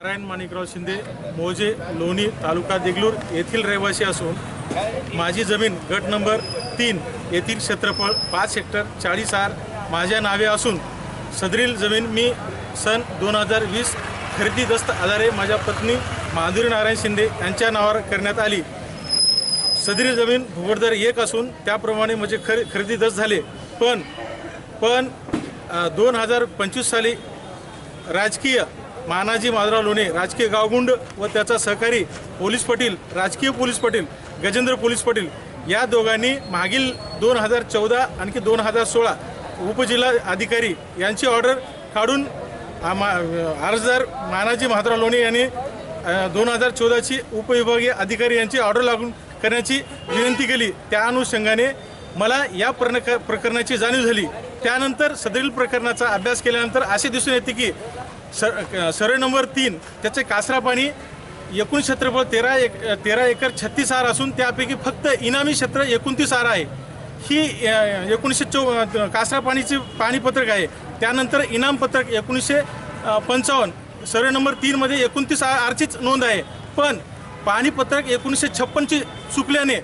नारायण माणिकराव शिंदे मोजे लोणी तालुका देगलूर येथील रहिवासी असून माझी जमीन गट नंबर तीन येथील क्षेत्रफळ पाच हेक्टर चाळीस आर माझ्या नावे असून सदरील जमीन मी सन दोन हजार वीस खरेदी दस्त आधारे माझ्या पत्नी माधुरी नारायण शिंदे यांच्या नावावर करण्यात आली. सदरील जमीन भूगोलदर एक असून त्याप्रमाणे म्हणजे खरे खरेदी दस्त झाले. पण पण दोन हजार पंचवीस साली राजकीय मानाजी माधवराव लोणे राजकीय गावगुंड व त्याचा सहकारी पोलीस पाटील राजकीय पोलीस पाटील गजेंद्र पोलीस पाटील या दोघांनी मागील दोन हजार चौदा आणखी दोन हजार सोळा उपजिल्हा अधिकारी यांची ऑर्डर काढून अर्जदार मानाजी माधवराव लोणे यांनी दोन हजार चौदाची उपविभागीय अधिकारी यांची ऑर्डर लागून करण्याची विनंती केली. त्या अनुषंगाने मला या प्रक प्रकरणाची जाणीव झाली. त्यानंतर सदरील प्रकरणाचा अभ्यास केल्यानंतर असे दिसून येते की सर सर्वे नंबर तीन त्याचे कासरा पाणी एकूण क्षेत्रफळ तेरा एक तेरा एकर छत्तीस आर असून त्यापैकी फक्त इनामी क्षेत्र एकोणतीस आर आहे. ही एकोणीसशे चौ कासरा पाणीचे पाणीपत्रक आहे. त्यानंतर इनाम पत्रक एकोणीसशे पंचावन्न सर्वे नंबर तीनमध्ये एकोणतीस आ- आरचीच नोंद आहे. पण पाणीपत्रक एकोणीसशे छप्पनची चुकल्याने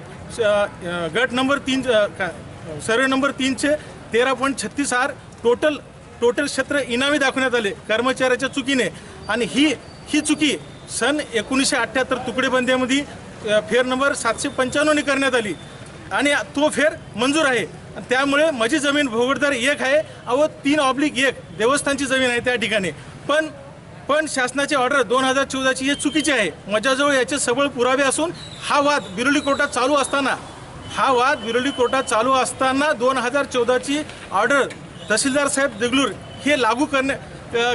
गट नंबर तीन का- सर्वे नंबर तीनचे तेरा पॉईंट छत्तीस आर टोटल टोटल क्षेत्र इनामी दाखवण्यात आले कर्मचाऱ्याच्या चुकीने. आणि ही ही चुकी सन एकोणीसशे अठ्ठ्याहत्तर तुकडेबंदीमध्ये फेर नंबर सातशे पंच्याण्णवने करण्यात आली. आणि तो फेर मंजूर आहे. आणि त्यामुळे माझी जमीन भोगडदार एक आहे व तीन ऑब्लिक एक देवस्थानची जमीन आहे त्या ठिकाणी. पण पण शासनाची ऑर्डर दोन हजार चौदाची हे चुकीची आहे. माझ्याजवळ याचे सबळ पुरावे असून हा वाद बिरोली कोर्टात चालू असताना हा वाद बिरोली कोर्टात चालू असताना दोन हजार चौदाची ऑर्डर तहसीलदार साहेब देगलूर हे लागू करणे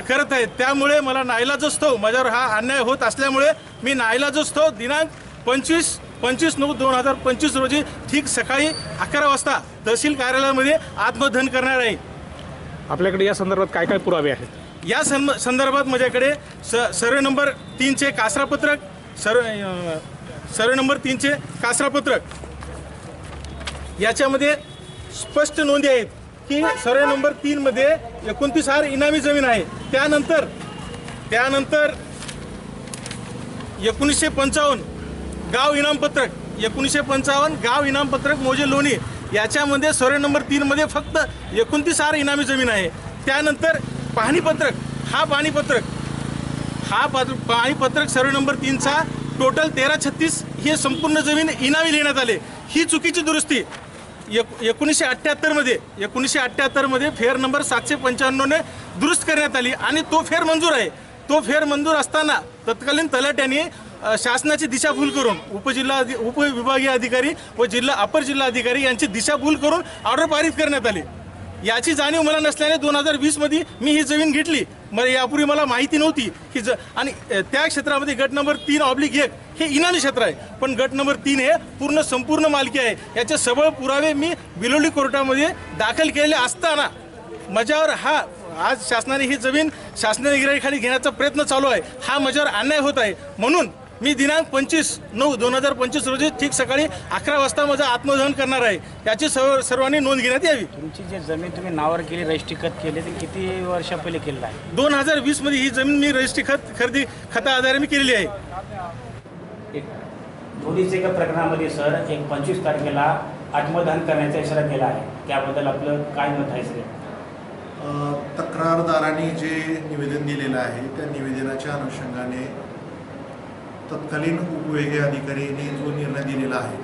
करत आहेत. त्यामुळे मला नाईलाजस्तव माझ्यावर हा अन्याय होत असल्यामुळे मी नाईलाजस्तव दिनांक पंचवीस पंचवीस नऊ दोन हजार पंचवीस रोजी ठीक सकाळी अकरा वाजता तहसील कार्यालयामध्ये आत्मधन करणार आहे. आपल्याकडे या संदर्भात काय काय पुरावे आहेत? या सं संदर्भात माझ्याकडे स सर्वे नंबर तीनचे कासरापत्रक सर्व अ, सर्वे नंबर तीनचे कासरापत्रक. याच्यामध्ये स्पष्ट नोंदी आहेत. की सर्वे नंबर तीनमध्ये एकोणतीस हार इनामी जमीन आहे. त्यानंतर त्यानंतर एकोणीसशे पंचावन्न गाव इनामपत्रक एकोणीसशे पंचावन्न गाव इनामपत्रक मोजे लोणी याच्यामध्ये सर्वे नंबर तीनमध्ये फक्त एकोणतीस हार इनामी जमीन आहे. त्यानंतर पाहणीपत्रक हा पाणीपत्रक हा पाणीपत्रक सर्वे नंबर तीनचा टोटल तेरा छत्तीस हे संपूर्ण जमीन इनामी लिहिण्यात आले. ही चुकीची दुरुस्ती. एक एकोणीसशे अठ्ठ्याहत्तरमध्ये एकोणीसशे अठ्ठ्याहत्तरमध्ये फेर नंबर सातशे पंच्याण्णवने दुरुस्त करण्यात आली आणि तो फेर मंजूर आहे. तो फेर मंजूर असताना तत्कालीन तलाट्याने शासनाची दिशाभूल करून उपजिल्हा अधि उपविभागीय अधिकारी व जिल्हा अपर जिल्हा अधिकारी यांची दिशाभूल करून ऑर्डर पारित करण्यात आली. याची जाणीव मला नसल्याने दोन हजार वीसमध्ये मी ही जमीन घेतली. मला यापूर्वी मला माहिती नव्हती की ज आणि त्या क्षेत्रामध्ये गट नंबर तीन ऑब्लिक एक हे इनामी क्षेत्र आहे. पण गट नंबर तीन हे पूर्ण संपूर्ण मालकी आहे. याचे सबळ पुरावे मी बिलोली कोर्टामध्ये दाखल केलेले असताना माझ्यावर हा आज शासनाने ही जमीन शासनाने गिराईखाली घेण्याचा प्रयत्न चालू आहे. हा माझ्यावर अन्याय होत आहे. म्हणून मी दिनांक पंचवीस नऊ दोन हजार पंचवीस रोजी ठीक सकाळी अकरा वाजता माझं आत्मदहन करणार आहे. याची सर्व सर्वांनी नोंद घेण्यात यावी. तुमची जी जमीन तुम्ही नावावर केली रजिस्ट्री खत केली ती किती वर्षा पहिले केलेलं आहे? दोन हजार वीसमध्ये ही जमीन मी रजिस्ट्री खत खरेदी खता आधारे मी केलेली आहे. एक पोलीस एका प्रकरणामध्ये सर एक पंचवीस तारखेला आत्मदहन करण्याचा इशारा दिला आहे. त्याबद्दल आपलं काय मत आहे सर? अ, तक्रारदाराने जे निवेदन दिलेलं आहे त्या निवेदनाच्या अनुषंगाने तत्कालीन उपविभागीय अधिकारीने जो निर्णय दिलेला आहे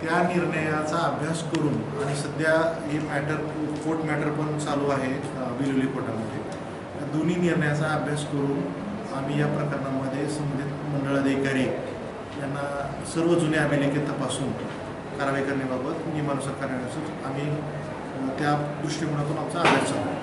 त्या निर्णयाचा अभ्यास करून आणि सध्या हे मॅटर कोर्ट मॅटर पण चालू आहे बिलोली कोर्टामध्ये या दोन्ही निर्णयाचा अभ्यास करून आम्ही या प्रकरणामध्ये संबंधित मंडळाधिकारी यांना सर्व जुने अभिलेखे तपासून कारवाई करण्याबाबत नियमानुसार करण्याचं आम्ही त्या दृष्टिकोनातून आमचा अभ्यास चालू